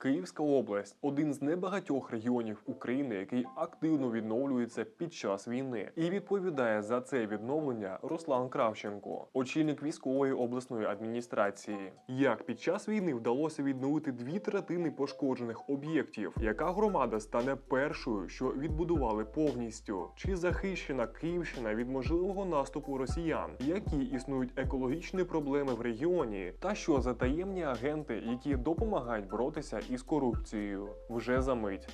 Київська область один з небагатьох регіонів України, який активно відновлюється під час війни, і відповідає за це відновлення Руслан Кравченко, очільник військової обласної адміністрації. Як під час війни вдалося відновити дві третини пошкоджених об'єктів? Яка громада стане першою, що відбудували повністю? Чи захищена Київщина від можливого наступу росіян? Які існують екологічні проблеми в регіоні? Та що за таємні агенти, які допомагають боротися із корупцією? Вже за мить.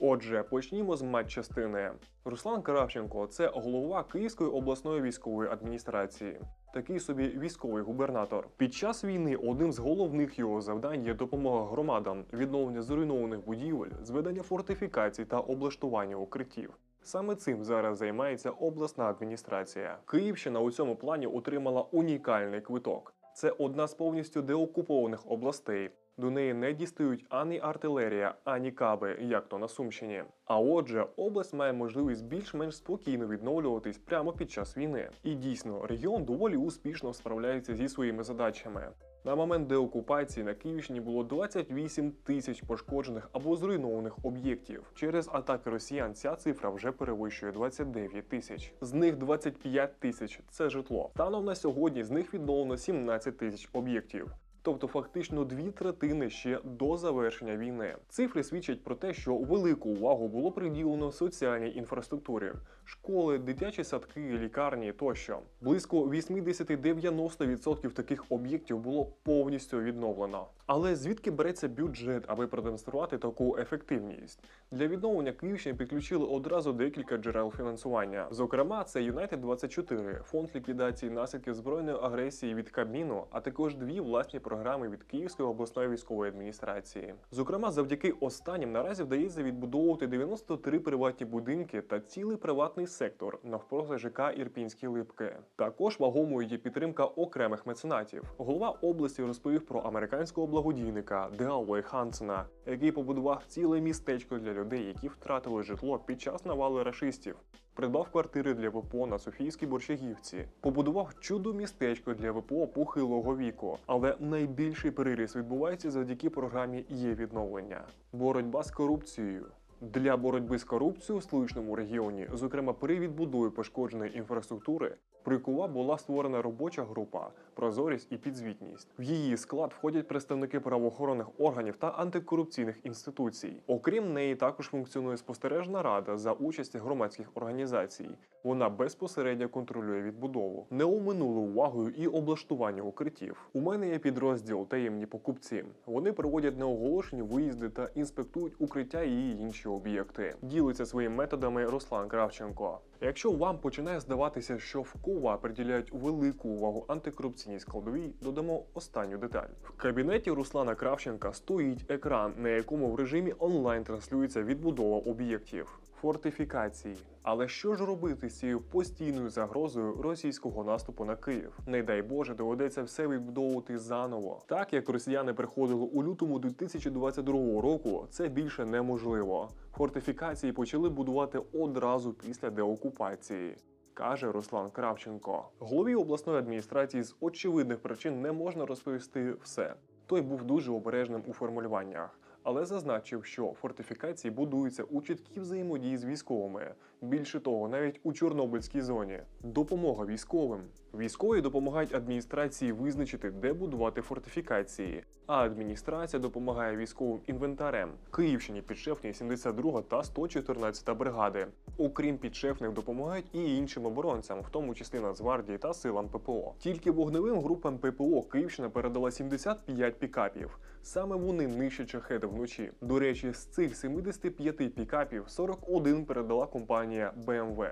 Отже, почнімо з матчастини. Руслан Кравченко це голова Київської обласної військової адміністрації. Такий собі військовий губернатор. Під час війни одним з головних його завдань є допомога громадам, відновлення зруйнованих будівель, зведення фортифікацій та облаштування укриттів. Саме цим зараз займається обласна адміністрація. Київщина у цьому плані отримала унікальний квиток. Це одна з повністю деокупованих областей. До неї не дістають ані артилерія, ані каби, як то на Сумщині. А отже, область має можливість більш-менш спокійно відновлюватись прямо під час війни. І дійсно, регіон доволі успішно справляється зі своїми задачами. На момент деокупації на Київщині було 28 тисяч пошкоджених або зруйнованих об'єктів. Через атаки росіян ця цифра вже перевищує 29 тисяч. З них 25 тисяч це житло. Станом на сьогодні з них відновлено 17 тисяч об'єктів. Тобто фактично дві третини ще до завершення війни. Цифри свідчать про те, що велику увагу було приділено соціальній інфраструктурі: школи, дитячі садки, лікарні тощо. Близько 80-90% таких об'єктів було повністю відновлено. Але звідки береться бюджет, аби продемонструвати таку ефективність? Для відновлення Київщини підключили одразу декілька джерел фінансування. Зокрема, це Юнайтед 24 фонд ліквідації наслідків збройної агресії від Кабміну, а також дві власні програми від Київської обласної військової адміністрації. Зокрема, завдяки останнім наразі вдається відбудовувати 93 приватні будинки та цілий приватний сектор навпроти ЖК Ірпінські липки. Також вагомою є підтримка окремих меценатів. Голова області розповів про американського благодійника Деалой Хансена, який побудував ціле містечко для людей, які втратили житло під час навали рашистів. Придбав квартири для ВПО на Софійській Борщагівці, побудував чудо містечко для ВПО похилого віку. Але найбільший приріст відбувається завдяки програмі є відновлення. Боротьба з корупцією. Для боротьби з корупцією в столичному регіоні, зокрема при відбудові пошкодженої інфраструктури, КУВА була створена робоча група Прозорість і підзвітність. В її склад входять представники правоохоронних органів та антикорупційних інституцій. Окрім неї, також функціонує спостережна рада за участі громадських організацій. Вона безпосередньо контролює відбудову. Не оминули увагою і облаштування укриттів. У мене є підрозділ таємні покупці. Вони проводять неоголошені виїзди та інспектують укриття і інші об'єкти. Ділиться своїми методами Руслан Кравченко. Якщо вам починає здаватися, що в КУВА приділяють велику увагу антикорупційній складовій, додамо останню деталь. В кабінеті Руслана Кравченка стоїть екран, на якому в режимі онлайн транслюється відбудова об'єктів. Фортифікації. Але що ж робити з цією постійною загрозою російського наступу на Київ? Не дай Боже, доведеться все відбудовувати заново. Так як росіяни приходили у лютому 2022 року, це більше неможливо. Фортифікації почали будувати одразу після деокупації. Каже Руслан Кравченко. Голові обласної адміністрації з очевидних причин не можна розповісти все. Той був дуже обережним у формулюваннях, але зазначив, що фортифікації будуються у чіткій взаємодії з військовими. Більше того, навіть у Чорнобильській зоні. Допомога військовим. Військові допомагають адміністрації визначити, де будувати фортифікації, а адміністрація допомагає військовим інвентарем. Київщині підшефні 72 та 114 бригади. Окрім підшефних, допомагають і іншим оборонцям, в тому числі Нацгвардії та силам ППО. Тільки вогневим групам ППО Київщина передала 75 пікапів. Саме вони нищать шахеди вночі. До речі, з цих 75 пікапів 41 передала компанія BMW.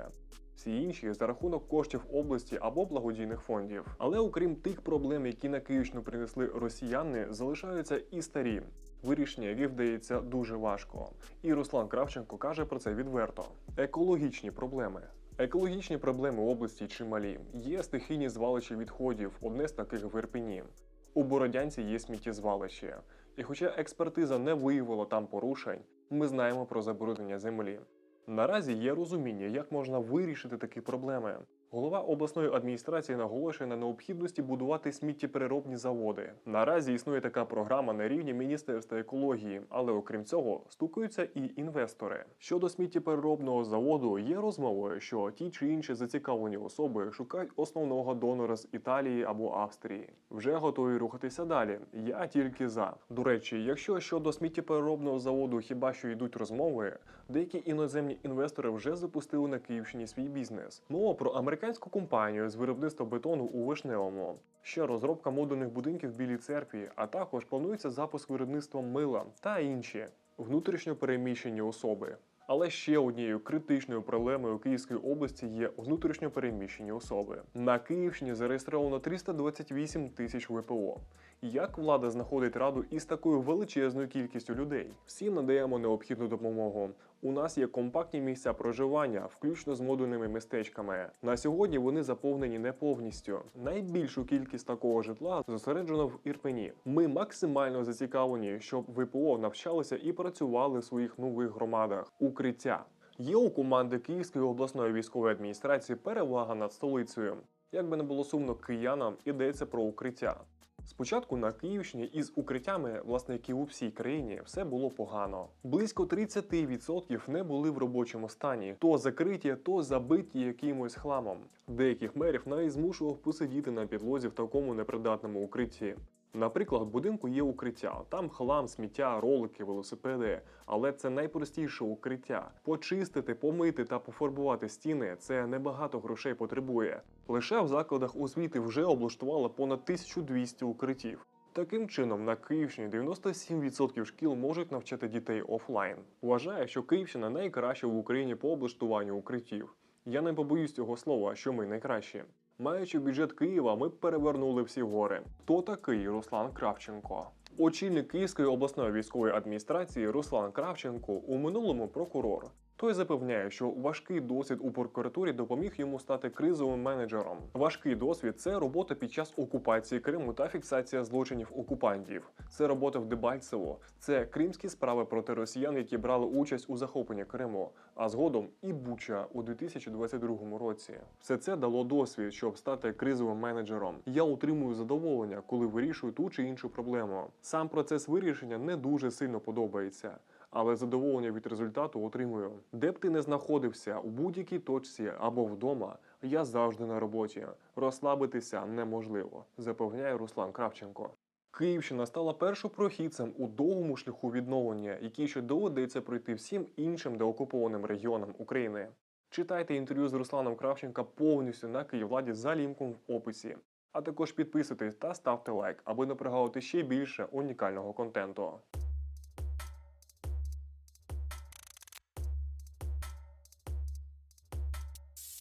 Всі інші за рахунок коштів області або благодійних фондів. Але окрім тих проблем, які на Київщину принесли росіяни, залишаються і старі. Вирішення яких вдається дуже важко. І Руслан Кравченко каже про це відверто: екологічні проблеми. Екологічні проблеми області чималі. Є стихійні звалища відходів, одне з таких в Ірпені. У Бородянці є сміттєзвалище. І хоча експертиза не виявила там порушень, ми знаємо про забруднення землі. Наразі є розуміння, як можна вирішити такі проблеми. Голова обласної адміністрації наголошує на необхідності будувати сміттєпереробні заводи. Наразі існує така програма на рівні Міністерства екології, але окрім цього стукаються і інвестори. Щодо сміттєпереробного заводу, є розмовою, що ті чи інші зацікавлені особи шукають основного донора з Італії або Австрії. Вже готові рухатися далі. Я тільки за. До речі, якщо щодо сміттєпереробного заводу хіба що йдуть розмови, деякі іноземні інвестори вже запустили на Київщині свій бізнес. Мова про американську компанію з виробництва бетону у Вишневому. Ще розробка модульних будинків в Білій церкві, а також планується запуск виробництва мила та інші внутрішньо переміщені особи. Але ще однією критичною проблемою Київської області є внутрішньо переміщені особи. На Київщині зареєстровано 328 тисяч ВПО. Як влада знаходить раду із такою величезною кількістю людей? Всім надаємо необхідну допомогу. У нас є компактні місця проживання, включно з модульними містечками. На сьогодні вони заповнені не повністю. Найбільшу кількість такого житла зосереджено в Ірпені. Ми максимально зацікавлені, щоб ВПО навчалися і працювали в своїх нових громадах. Укриття. Є у команди Київської обласної військової адміністрації перевага над столицею. Як би не було сумно киянам, ідеться про укриття. Спочатку на Київщині із укриттями, власне, які у всій країні, все було погано. Близько 30% не були в робочому стані, то закриті, то забиті якимось хламом. Деяких мерів навіть змушував посидіти на підлозі в такому непридатному укритті. Наприклад, в будинку є укриття, там хлам, сміття, ролики, велосипеди, але це найпростіше укриття. Почистити, помити та пофарбувати стіни це небагато грошей потребує. Лише в закладах освіти вже облаштували понад 1200 укриттів. Таким чином, на Київщині 97% шкіл можуть навчати дітей офлайн. Вважаю, що Київщина найкраща в Україні по облаштуванню укриттів. Я не побоюсь цього слова, що ми найкращі. Маючи бюджет Києва, ми перевернули всі гори. Хто такий Руслан Кравченко? Очільник Київської обласної військової адміністрації Руслан Кравченко у минулому прокурор. Той запевняє, що важкий досвід у прокуратурі допоміг йому стати кризовим менеджером. Важкий досвід це робота під час окупації Криму та фіксація злочинів окупантів. Це робота в Дебальцево, це кримські справи проти росіян, які брали участь у захопленні Криму, а згодом і Буча у 2022 році. Все це дало досвід, щоб стати кризовим менеджером. Я отримую задоволення, коли вирішую ту чи іншу проблему. Сам процес вирішення не дуже сильно подобається але задоволення від результату отримую. Де б ти не знаходився у будь-якій точці або вдома, я завжди на роботі. Розслабитися неможливо, запевняє Руслан Кравченко. Київщина стала першопрохідцем у довгому шляху відновлення, який ще доведеться пройти всім іншим деокупованим регіонам України. Читайте інтерв'ю з Русланом Кравченка повністю на Київладі за лінком в описі. А також підписуйтесь та ставте лайк, аби не прогавити ще більше унікального контенту.